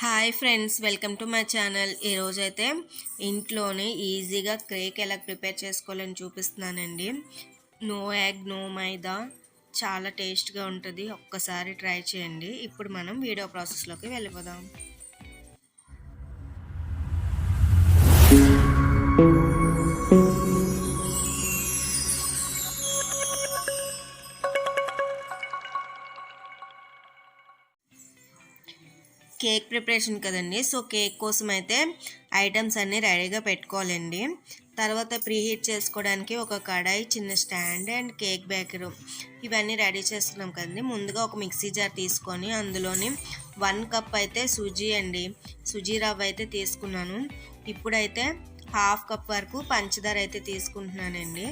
Hi friends welcome to my channel. ఈరోజు అయితే ఇంట్లోనే ఈజీగా క్రేక్ ఎలా ప్రిపేర్ చేసుకోవాలని చూపిస్తున్నానండి. నో ఎగ్ నో మైదా చాలా టేస్ట్గా ఉంటుంది. ఒక్కసారి ట్రై చేయండి. ఇప్పుడు మనం వీడియో ప్రాసెస్లోకి వెళ్ళిపోదాం. కేక్ ప్రిపరేషన్ కదండి. సో కేక్ కోసం అయితే ఐటమ్స్ అన్నీ రెడీగా పెట్టుకోవాలండి. తర్వాత ప్రీహీట్ చేసుకోవడానికి ఒక కడాయి చిన్న స్టాండ్ అండ్ కేక్ బేకర్ ఇవన్నీ రెడీ చేస్తున్నాం కదండి. ముందుగా ఒక మిక్సీ జార్ తీసుకొని అందులోని వన్ కప్ అయితే సుజీ అండి. సుజీ రవ్వ అయితే తీసుకున్నాను. ఇప్పుడైతే హాఫ్ కప్ వరకు పంచదార అయితే తీసుకుంటున్నానండి.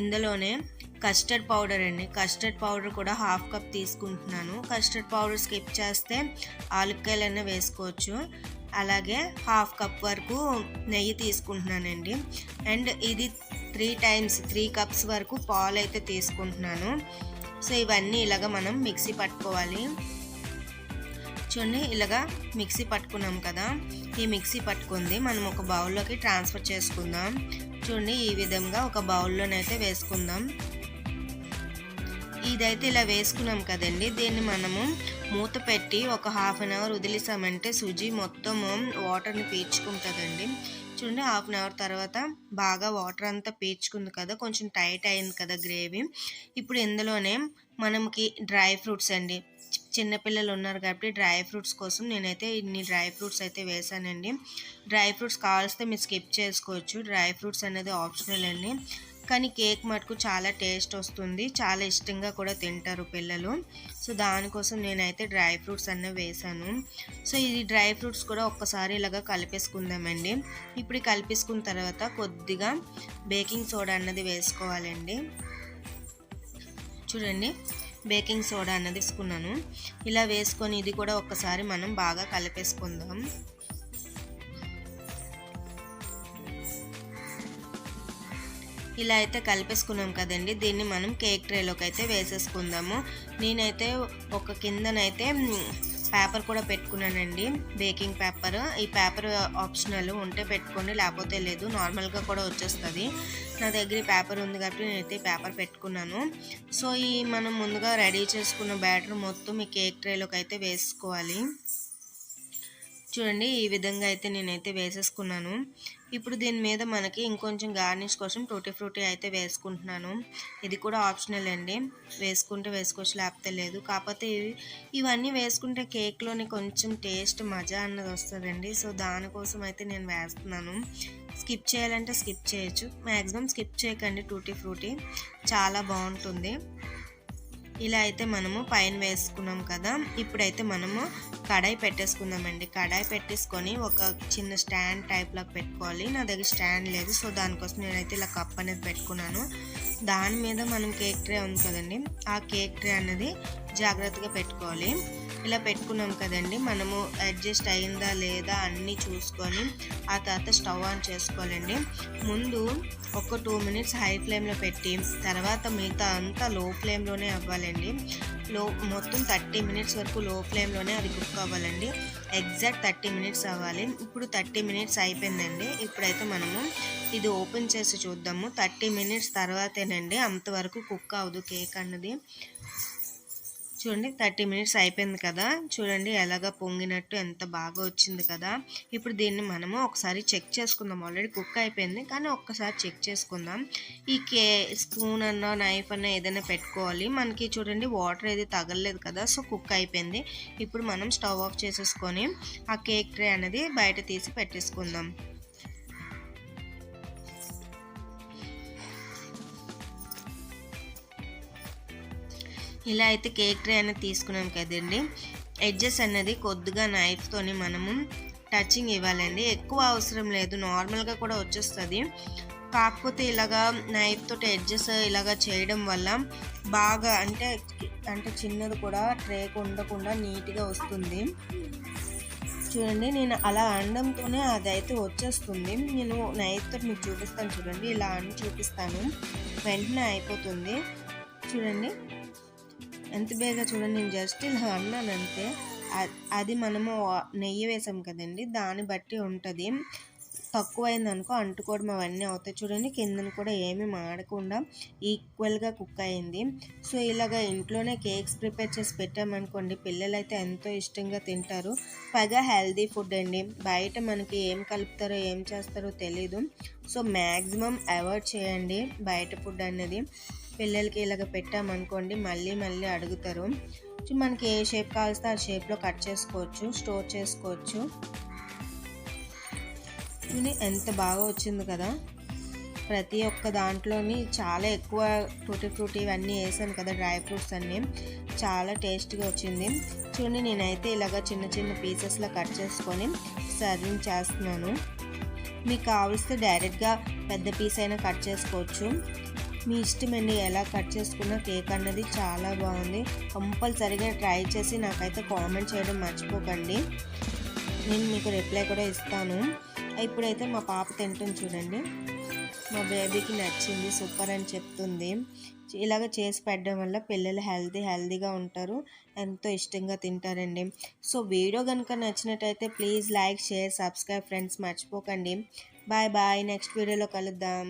ఇందులోనే కస్టర్డ్ పౌడర్ అండి. కస్టర్డ్ పౌడర్ కూడా హాఫ్ కప్ తీసుకుంటున్నాను. కస్టర్డ్ పౌడర్ స్కిప్ చేస్తే ఆలుక్కాయలన్నీ వేసుకోవచ్చు. అలాగే హాఫ్ కప్ వరకు నెయ్యి తీసుకుంటున్నానండి. అండ్ ఇది త్రీ టైమ్స్ త్రీ కప్స్ వరకు పాలు అయితే తీసుకుంటున్నాను. సో ఇవన్నీ ఇలాగ మనం మిక్సీ పట్టుకోవాలి. చూడండి ఇలాగా మిక్సీ పట్టుకున్నాం కదా. ఈ మిక్సీ పట్టుకుంది. మనం ఒక బౌల్లోకి ట్రాన్స్ఫర్ చేసుకుందాం. చూడండి ఈ విధంగా ఒక బౌల్లోనైతే వేసుకుందాం. ఇదైతే ఇలా వేసుకున్నాం కదండి. దీన్ని మనము మూత పెట్టి ఒక హాఫ్ అన్ అవర్ వదిలేసామంటే సుజీ మొత్తం వాటర్ని పీల్చుకుంటుందండి. చూడండి హాఫ్ అన్ అవర్ తర్వాత బాగా వాటర్ అంతా పీల్చుకుంది కదా కొంచెం టైట్ అయింది కదా గ్రేవీ ఇప్పుడు ఇందులోనే మనకి డ్రై ఫ్రూట్స్ అండి. చిన్నపిల్లలు ఉన్నారు కాబట్టి డ్రై ఫ్రూట్స్ కోసం నేనైతే ఇన్ని డ్రై ఫ్రూట్స్ అయితే వేసానండి. డ్రై ఫ్రూట్స్ కావాల్స్తే మీరు స్కిప్ చేసుకోవచ్చు. డ్రై ఫ్రూట్స్ అనేది ఆప్షనల్ అండి. కానీ కేక్ మటుకు చాలా టేస్ట్ వస్తుంది. చాలా ఇష్టంగా కూడా తింటారు పిల్లలు. సో దానికోసం నేనైతే డ్రై ఫ్రూట్స్ అన్నీ వేసాను. సో ఇది డ్రై ఫ్రూట్స్ కూడా ఒక్కసారి ఇలాగా కలిపేసుకుందామండి. ఇప్పుడు కలిపేసుకున్న తర్వాత కొద్దిగా బేకింగ్ సోడా అన్నది వేసుకోవాలండి. చూడండి బేకింగ్ సోడా అన్నది తీసుకున్నాను ఇలా వేసుకొని ఇది కూడా ఒక్కసారి మనం బాగా కలిపేసుకుందాం. ఇలా అయితే కలిపేసుకున్నాం కదండి. దీన్ని మనం కేక్ ట్రేలోకి అయితే వేసేసుకుందాము. నేనైతే ఒక కిందనైతే పేపర్ కూడా పెట్టుకున్నానండి. Baking paper. ఈ పేపర్ ఆప్షనల్ ఉంటే పెట్టుకోండి లేకపోతే లేదు నార్మల్గా కూడా వచ్చేస్తుంది. నా దగ్గర పేపర్ ఉంది కాబట్టి నేనైతే పేపర్ పెట్టుకున్నాను. సో ఈ మనం ముందుగా రెడీ చేసుకున్న బ్యాటర్ మొత్తం ఈ కేక్ ట్రేలోకి అయితే వేసుకోవాలి. చూడండి ఈ విధంగా అయితే నేనైతే వేసేసుకున్నాను. ఇప్పుడు దీని మీద మనకి ఇంకొంచెం గార్నిష్ కోసం టూటీ ఫ్రూటీ అయితే వేసుకుంటున్నాను. ఇది కూడా ఆప్షనల్ అండి. వేసుకుంటే వేసుకోవచ్చు లేకపోతే లేదు. కాకపోతే ఇవన్నీ వేసుకుంటే కేక్లోని కొంచెం టేస్ట్ మజా అన్నది వస్తుందండి. సో దానికోసం అయితే నేను వేస్తున్నాను. స్కిప్ చేయాలంటే స్కిప్ చేయొచ్చు. మ్యాక్సిమం స్కిప్ చేయకండి టూటీ ఫ్రూటీ. చాలా బాగుంటుంది. ఇలా అయితే మనము పైన వేసుకున్నాం కదా. ఇప్పుడైతే మనము కడాయి పెట్టేసుకుందామండి. కడాయి పెట్టేసుకొని ఒక చిన్న స్టాండ్ టైప్లో పెట్టుకోవాలి. నా దగ్గర స్టాండ్ లేదు సో దానికోసం నేనైతే ఇలా కప్ అనేది పెట్టుకున్నాను. దాని మీద మనం కేక్ ట్రే ఉంది కదండి ఆ కేక్ ట్రే అనేది జాగ్రత్తగా పెట్టుకోవాలి. ఇలా పెట్టుకున్నాం కదండి మనము అడ్జస్ట్ అయిందా లేదా అన్నీ చూసుకొని ఆ తర్వాత స్టవ్ ఆన్ చేసుకోవాలండి. ముందు ఒక టూ మినిట్స్ హై ఫ్లేమ్లో పెట్టి తర్వాత మిగతా అంతా లో ఫ్లేమ్లోనే అవ్వాలండి. లో మొత్తం థర్టీ మినిట్స్ వరకు లో ఫ్లేమ్లోనే అది చేసుకోవాలండి. ఎగ్జాక్ట్ థర్టీ మినిట్స్ అవ్వాలి. ఇప్పుడు థర్టీ మినిట్స్ అయిపోయిందండి. ఇప్పుడైతే మనము ఇది ఓపెన్ చేసి చూద్దాము. థర్టీ మినిట్స్ తర్వాతేనండి అంతవరకు కుక్ అవ్వదు కేక్ అన్నది. చూడండి థర్టీ మినిట్స్ అయిపోయింది కదా. చూడండి ఎలాగ పొంగినట్టు ఎంత బాగా వచ్చింది కదా. ఇప్పుడు దీన్ని మనము ఒకసారి చెక్ చేసుకుందాం. ఆల్రెడీ కుక్ అయిపోయింది కానీ ఒక్కసారి చెక్ చేసుకుందాం. ఈ కే స్పూన్ అన్న నైఫ్ అన్న ఏదైనా పెట్టుకోవాలి. మనకి చూడండి వాటర్ ఏది తగలలేదు కదా సో కుక్ అయిపోయింది. ఇప్పుడు మనం స్టవ్ ఆఫ్ చేసేసుకొని ఆ కేక్ ట్రే అనేది బయట తీసి పెట్టేసుకుందాం. ఇలా అయితే కేక్ ట్రే అనేది తీసుకున్నాం కదండి. ఎడ్జెస్ అనేది కొద్దిగా నైఫ్తోని మనము టచింగ్ ఇవ్వాలండి. ఎక్కువ అవసరం లేదు. నార్మల్గా కూడా వచ్చేస్తుంది. కాకపోతే ఇలాగా నైఫ్ తోటి ఎడ్జెస్ ఇలాగా చేయడం వల్ల బాగా అంటే అంటే చిన్నది కూడా ట్రేకు ఉండకుండా నీట్గా వస్తుంది. చూడండి నేను అలా అండంతోనే అది అయితే వచ్చేస్తుంది. నేను నైఫ్ తోటి మీకు చూపిస్తాను చూడండి. ఇలా అని చూపిస్తాను. వెంటనే అయిపోతుంది. చూడండి. ఎంత బేగా చూడండి నేను జస్ట్ ఇలా అన్నాను అంతే అది మనము నెయ్యి వేసాం కదండి దాన్ని బట్టి ఉంటుంది. తక్కువైంది అనుకో అంటుకోవడం అవన్నీ అవుతాయి. చూడండి కిందన కూడా ఏమీ మాడకుండా ఈక్వల్గా కుక్ అయింది. సో ఇలాగ ఇంట్లోనే కేక్స్ ప్రిపేర్ చేసి పెట్టామనుకోండి పిల్లలు అయితే ఎంతో ఇష్టంగా తింటారు. పైగా హెల్దీ ఫుడ్ అండి. బయట మనకి ఏం కలుపుతారో ఏం చేస్తారో తెలీదు. సో మ్యాక్సిమం అవాయిడ్ చేయండి బయట ఫుడ్ అనేది పిల్లలకి ఇలాగ పెట్టామనుకోండి మళ్ళీ మళ్ళీ అడుగుతారు. మనకి ఏ షేప్ కావాల్స్తే ఆ షేప్లో కట్ చేసుకోవచ్చు స్టోర్ చేసుకోవచ్చు. ఎంత బాగా వచ్చింది కదా. ప్రతి ఒక్క దాంట్లోని చాలా ఎక్కువ టూటీ ఫ్రూటీ ఇవన్నీ వేసాను కదా డ్రై ఫ్రూట్స్ అన్నీ. చాలా టేస్ట్గా వచ్చింది. చూడండి నేనైతే ఇలాగ చిన్న చిన్న పీసెస్లో కట్ చేసుకొని సర్వింగ్ చేస్తున్నాను. మీకు కావలిస్తే డైరెక్ట్గా పెద్ద పీస్ అయినా కట్ చేసుకోవచ్చు. మీ ఇష్టమండి ఎలా కట్ చేసుకున్న కేక్ అన్నది చాలా బాగుంది. కంపల్సరిగా ట్రై చేసి నాకైతే కామెంట్ చేయడం మర్చిపోకండి. నేను మీకు రిప్లై కూడా ఇస్తాను. ఇప్పుడైతే మా పాప తింటుంది చూడండి. మా బేబీకి నచ్చింది సూపర్ అని చెప్తుంది. ఇలాగ చేసి పెట్టడం వల్ల పిల్లలు హెల్తీ హెల్తీగా ఉంటారు. ఎంతో ఇష్టంగా తింటారండి. సో వీడియో కనుక నచ్చినట్టయితే please like share subscribe friends మర్చిపోకండి. బాయ్ బాయ్ నెక్స్ట్ వీడియోలో కలుద్దాం.